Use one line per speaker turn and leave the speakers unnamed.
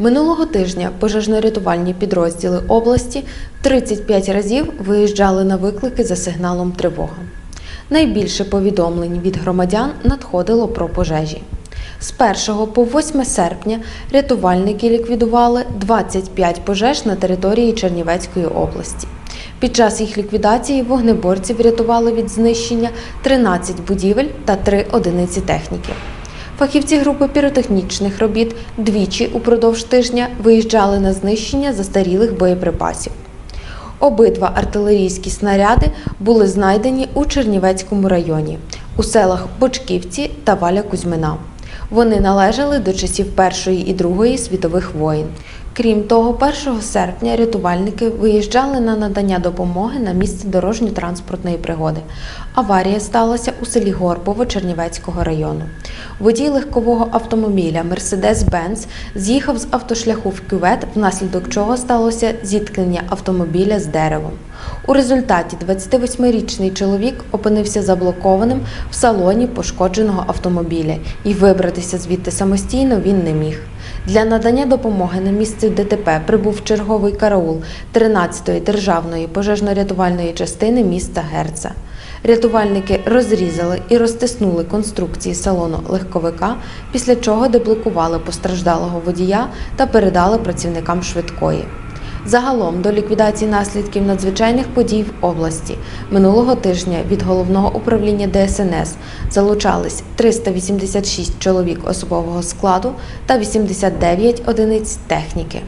Минулого тижня пожежно-рятувальні підрозділи області 35 разів виїжджали на виклики за сигналом тривога. Найбільше повідомлень від громадян надходило про пожежі. З 1 по 8 серпня рятувальники ліквідували 25 пожеж на території Чернівецької області. Під час їх ліквідації вогнеборці врятували від знищення 13 будівель та 3 одиниці техніки. Фахівці групи піротехнічних робіт двічі упродовж тижня виїжджали на знищення застарілих боєприпасів. Обидва артилерійські снаряди були знайдені у Чернівецькому районі у селах Бочківці та Валя Кузьмина. Вони належали до часів Першої і Другої світових воєн. Крім того, 1 серпня рятувальники виїжджали на надання допомоги на місце дорожньо-транспортної пригоди. Аварія сталася у селі Горбово Чернівецького району. Водій легкового автомобіля Mercedes-Benz з'їхав з автошляху в кювет, внаслідок чого сталося зіткнення автомобіля з деревом. У результаті 28-річний чоловік опинився заблокованим в салоні пошкодженого автомобіля, і вибратися звідти самостійно він не міг. Для надання допомоги на місце ДТП прибув черговий караул 13-ї державної пожежно-рятувальної частини міста Герца. Рятувальники розрізали і розтиснули конструкції салону легковика, після чого деблокували постраждалого водія та передали працівникам швидкої. Загалом до ліквідації наслідків надзвичайних подій в області минулого тижня від головного управління ДСНС залучались 386 чоловік особового складу та 89 одиниць техніки.